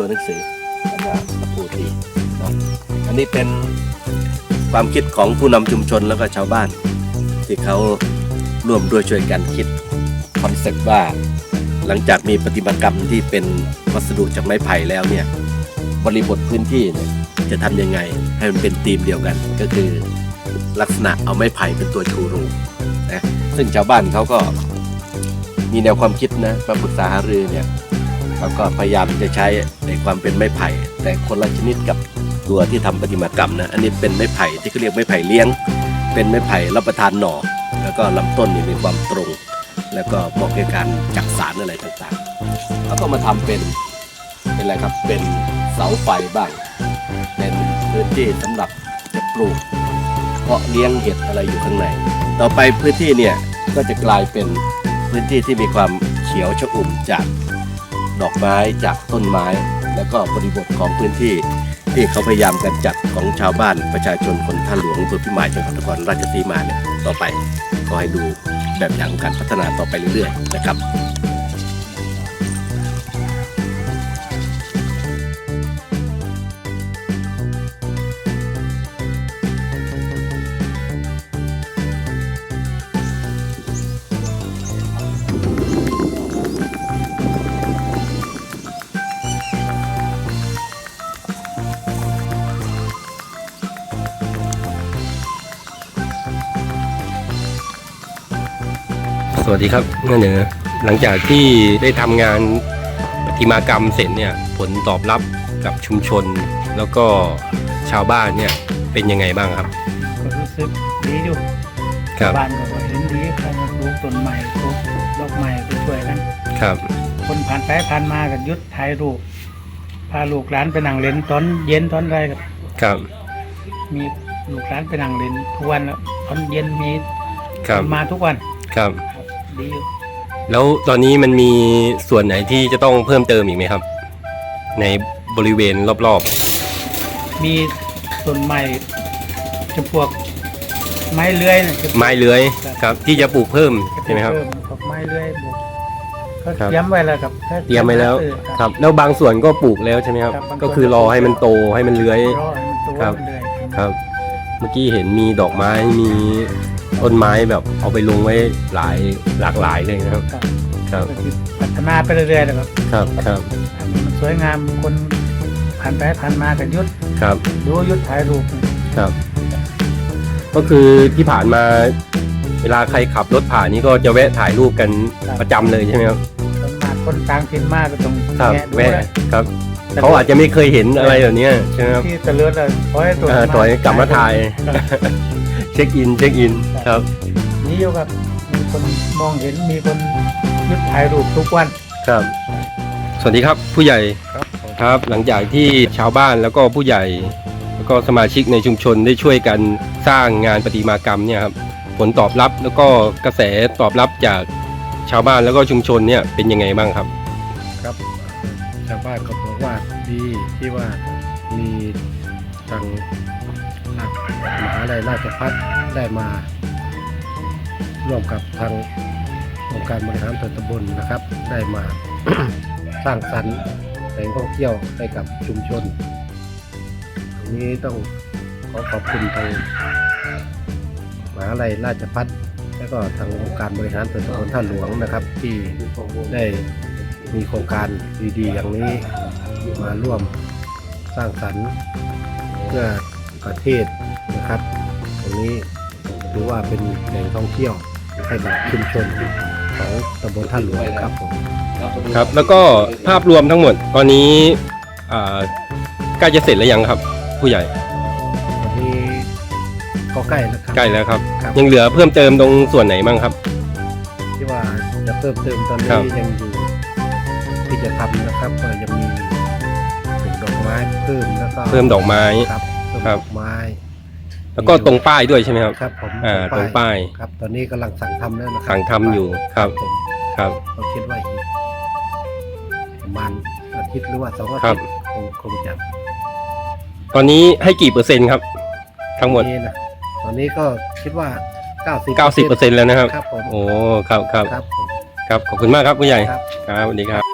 ตัวหนังสือแล้วก็ตะปูตีเนาะอันนี้เป็นความคิดของผู้นำชุมชนแล้วก็ชาวบ้าน ที่เขาร่วมด้วยช่วยกันคิดคอนเซ็ปต์ว่า หลังจากมีปฏิมากรรมที่เป็นวัสดุจากไม้ไผ่แล้วเนี่ยบริบทพื้นที่เนี่ยจะทำยังไงให้มันเป็นธีมเดียวกัน ก็คือลักษณะเอาไม้ไผ่เป็นตัวชูโรงนะซึ่งชาวบ้านเขาก็มีแนวความคิดนะมาปรึกษาหารือเนี่ย เขาก็พยายามจะใช้ในความเป็นไม้ไผ่ แต่คนละชนิดกับตัวที่ทำปฏิมากรรมนะอันนี้เป็นไม้ไผ่ที่เขาเรียกไม้ไผ่เลี้ยง เป็นไม้ไผ่รับประทานหน่อ แล้วก็ลำต้นนี่มีความตรง แล้วก็เหมาะแก่การจักสารอะไรต่างๆ แล้วก็มาทำเป็นเป็นอะไรครับเป็นเสาไฟบ้าง เป็นพื้นที่สำหรับจะปลูกเพาะเลี้ยงเห็ดอะไรอยู่ข้างใน ต่อไปพื้นที่เนี่ยก็จะกลายเป็นพื้นที่ที่มีความเขียวชอุ่มจาก ดอกไม้จากต้นไม้ แล้วก็บริบทของพื้นที่ ที่เขาพยายามกันจัดของชาวบ้านประชาชนคนท่าหลวงอำเภอพิมายจังหวัดนครราชสีมาเนี่ยต่อไปก็ให้ดูแบบอย่างของการพัฒนาต่อไปเรื่อยๆนะครับ วัสดีครับนั่นเหนือหลังจากที่ได้ทำงานประติมากรรมเสร็จเนี่ยผลตอบรับกับชุมชน แล้วก็ชาวบ้านเนี่ยเป็นยังไงบ้างครับก็รู้สึกดีอยู่ครับบ้านก็ว่าเห็นดีเขามาปลูกต้นใหม่ปลูกดอกใหม่ไปช่วยกันครับ คนผ่านไปผ่านมากันยุดถ่ายรูปพาลูกหลานไปนั่งเล่นตอนเย็นตอนอะไรก็ครับ มีลูกหลานไปนั่งเล่นทุกวันแล้วตอนเย็นมีครับมาทุกวันครับครับ ดีอยู่แล้วตอนนี้มันมีส่วนไหนที่จะต้องเพิ่มเติมอีกไหมครับ ในบริเวณรอบมีต้นใหม่จะพวกไม้เลื้อยนะจะๆไม้เลื้อยครับ ที่จะปลูกเพิ่มจะใช่ไหมครับ เพิ่มพวกไม้เลื้อยบวกก็ครับ เตรียมไว้แล้วครับเตรียมไว้แล้วเออ ครับ แล้วบางส่วนก็ปลูกแล้วใช่ไหมครับ ครับบางส่วน ก็คือรอให้มันโตให้มันเลื้อย รอให้มันโตครับเรื่อยๆครับ เมื่อกี้เห็นมีดอกไม้มี ต้นไม้แบบเอาไปลงไว้หลายหลากหลายเลยนะครับ ครับครับก็คือพัฒนาไปเรื่อยๆนะครับครับครับให้มันสวยงามคนผ่านไปผ่านมากันยุดครับดูยุดถ่ายรูปครับ ก็คือที่ผ่านมา เวลาใครขับรถผ่านนี่ก็จะแวะถ่ายรูปกันประจำเลยใช่ไหมครับส่วนมากคนต่างถิ่นมากก็ต้องครับแงะดูแวะนะครับเขาอาจจะไม่เคยเห็นอะไรแบบเนี้ยใช่ไหมครับที่ตะเลือดเลยขอให้ตัวเออตัวกลับมาถ่ายเช็คอินเช็คอินครับนี่อยู่ครับมีคนมองเห็นมีคนยุดถ่ายรูปทุกวันครับ สวัสดีครับผู้ใหญ่ครับครับ หลังจากที่ชาวบ้านแล้วก็ผู้ใหญ่ แล้วก็สมาชิกในชุมชนได้ช่วยกันสร้างงานประติมากรรมเนี่ยครับผลตอบรับแล้วก็กระแสตอบรับจากชาวบ้านแล้วก็ชุมชนเนี่ยเป็นยังไงบ้างครับครับ ชาวบ้านก็บอกว่าดีที่ว่ามีทาง มหาลัยราชพัฒได้มา ร่วมกับทางองค์การบริหารส่วนตำบลนะครับ ได้มาสร้างสรรค์แหล่งท่องเที่ยวให้กับชุมชน ตรงนี้ต้องขอขอบคุณทางมหาลัยราชพัฒและก็ทางองค์การบริหารส่วนตำบลท่าหลวงนะครับ ที่ได้มีโครงการดีๆ อย่างนี้มาร่วมสร้างสรรค์เพื่อประเทศ นะครับตรงนี้ถือว่าเป็นแหล่งท่องเที่ยวให้กับชุมชนของตำบลท่าหลวงครับผมครับ แล้วก็ภาพรวมทั้งหมดตอนนี้อ่าใกล้จะเสร็จแล้วยังครับ ผู้ใหญ่วันนี้ก็ใกล้แล้วครับใกล้แล้วครับครับ ยังเหลือเพิ่มเติมตรงส่วนไหนบ้างครับ ที่ว่าจะเพิ่มเติมตอนครันี้บยังอยู่ที่จะทำนะครับก็ยังมีปลูกดอกไม้เพิ่มแล้วก็เพิ่มดอกไม้ครับเพิ่มครับดอกไม้ แล้วก็ตรงป้ายด้วยใช่ไหมครับ ครับผมอ่าตรงป้ายครับ ตอนนี้กำลังสั่งทำแล้วนะครัสั่งทำอยู่ครับ ผมครับ เราคิดว่าอีกประมาณอาทิตย์หรือว่าสองอาครัทิบตย์คงคงจะตอนนี้ให้กี่เปอร์เซ็นต์ครับ ทั้งหมด นี้นะตอนนี้ก็คิดว่า90 90เปอร์เซ็นต์แล้วนะครับ ครับผมโอ้ครับครับครับผมครับขอบคุณมากครับผู้ใหญ่ครับ ครับสวัสดีครับ